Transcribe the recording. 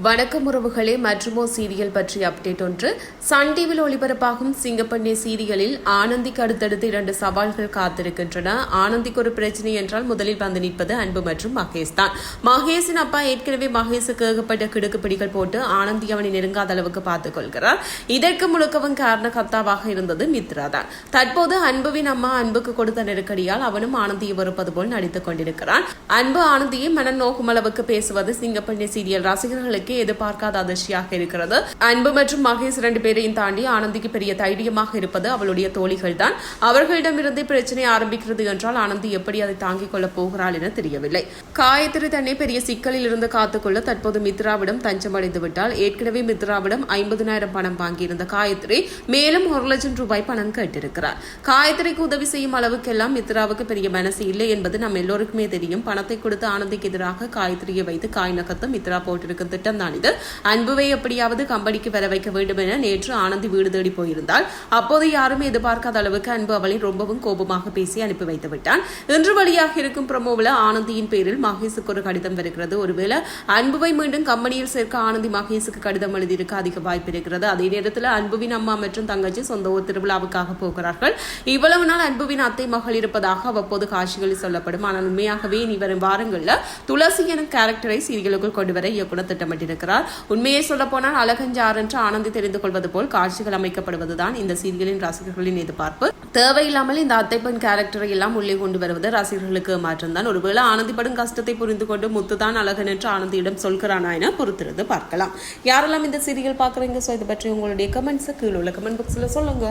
வணக்கம் உறவுகளே மற்றுமோ சீரியல் பற்றிய அப்டேட் ஒன்று. சன் டிவியில் ஒளிபரப்பாகும் சிங்கப்பண்ணே சீரியலில் ஆனந்திக்கு அடுத்தடுத்து இரண்டு சவால்கள் காத்திருக்கின்றன. ஆனந்திக்கு ஒரு பிரச்சனை என்றால் முதலில் வந்து நிற்பது அன்பு மற்றும் மகேஷ் தான். மகேஷின் அப்பா ஏற்கனவே மகேஷுக்கு ஏகப்பட்ட கிடுக்குப்பிடிகள் போட்டு ஆனந்தி அவனை நெருங்காத அளவுக்கு பார்த்துக் கொள்கிறார். இதற்கு முழுக்கவும் காரண கர்த்தாவாக இருந்தது மித்ரா தான். தற்போது அன்புவின் அம்மா அன்புக்கு கொடுத்த நெருக்கடியால் அவனும் ஆனந்தியை வெறுப்பது போல் நடித்துக் கொண்டிருக்கிறான். அன்பு ஆனந்தியை மனம் நோக்கும் அளவுக்கு பேசுவது சிங்கப்பண்ணே சீரியல் ரசிகர்களுக்கு எதிர்பார்க்காத அதிர்ச்சியாக இருக்கிறது. அன்பு மற்றும் மகேஷ் ரெண்டு பேரையும் தாண்டி ஆனந்திக்கு பெரிய தைரியமாக இருப்பது அவளுடைய தோழிகள் தான் அவர்களிடமிருந்து பிரச்சனை ஆரம்பிக்கிறது என்றால் ஆனந்தி எப்படி அதை தாங்கிக் கொள்ளப் போகிறாள் என தெரியவில்லை. காயத்ரி தன்னை பெரிய சிக்கலில் இருந்து காத்துக்கொள்ள தற்போது மித்ராவிடம் தஞ்சமடைந்து விட்டால் ஏற்கனவே மித்ராவிடம் ஐம்பதினாயிரம் பணம் வாங்கியிருந்த காயத்ரி மேலும் ஒரு லட்சம் ரூபாய் பணம் கேட்டிருக்கிறார். காயத்ரிக்கு உதவி செய்யும் அளவுக்கெல்லாம் மித்ராவுக்கு பெரிய மனசு இல்லை என்பது நம் எல்லோருக்குமே தெரியும். பணத்தை கொடுத்து ஆனந்திக்கு எதிராக காயத்ரியை வைத்து காய் நகர்த்த மித்ரா போட்டிருக்கும் திட்டம் தான் இது. அன்புவை எப்படியாவது கம்பெனிக்கு வர வைக்க வேண்டும் என நேற்று ஆனந்தி வீடு தேடி போயிருந்தால் அப்போது யாரும் எதிர்பார்க்காத அளவுக்கு அன்பு அவளை ரொம்பவும் கோபமாக பேசி அனுப்பி வைத்து விட்டான். இன்று வழியாக இருக்கும் பிரமோவில் ஆனந்தியின் பேரில் மகேஷுக்கு ஒரு கடிதம் வருகிறது. ஒருவேளை அன்புவை மீண்டும் கம்பெனியில் சேர்க்க ஆனந்தி மகேஷுக்கு கடிதம் எழுதியிருக்க அதிக வாய்ப்பு இருக்கிறது. அதே நேரத்தில் அன்புவின் அம்மா மற்றும் தங்கச்சி சொந்த ஊர் திருவிழாவுக்காக போகிறார்கள். இவ்வளவு நாள் அன்புவின் அத்தை மகள் இருப்பதாக அவ்வப்போது காட்சிகளில் சொல்லப்படும். ஆனால் உண்மையாகவே இனி வரும் வாரங்களில் துளசி எனும் கேரக்டரை சீரியலுக்குள் கொண்டு வர இயக்குனர் திட்டமிட்டிருக்கிறார் உண்மையை சொல்ல போனால் அழகஞ்சார் என்று ஆனந்தி தெரிந்து கொள்வது போல் காட்சிகள் அமைக்கப்படுவதுதான் இந்த சீரியலின் ரசிகர்களின் எதிர்பார்ப்பு. தேவையில்லாமல் இந்த அத்தை பெண் கேரக்டரை எல்லாம் உள்ளே கொண்டு வருவது ரசிகர்களுக்கு மாற்றம்தான். ஒருவேளை ஆனந்தி படும் கஷ்டத்தை புரிந்து கொண்டு முத்துதான் அழகன் என்று ஆனந்தியிடம் சொல்கிறானா என பொறுத்திருந்து பார்க்கலாம். யாரெல்லாம் இந்த சீரியல் பார்க்குறீங்க? ஸோ இதை பற்றி உங்களுடைய கமெண்ட்ஸை கீழே உள்ள கமெண்ட் பாக்ஸில் சொல்லுங்க.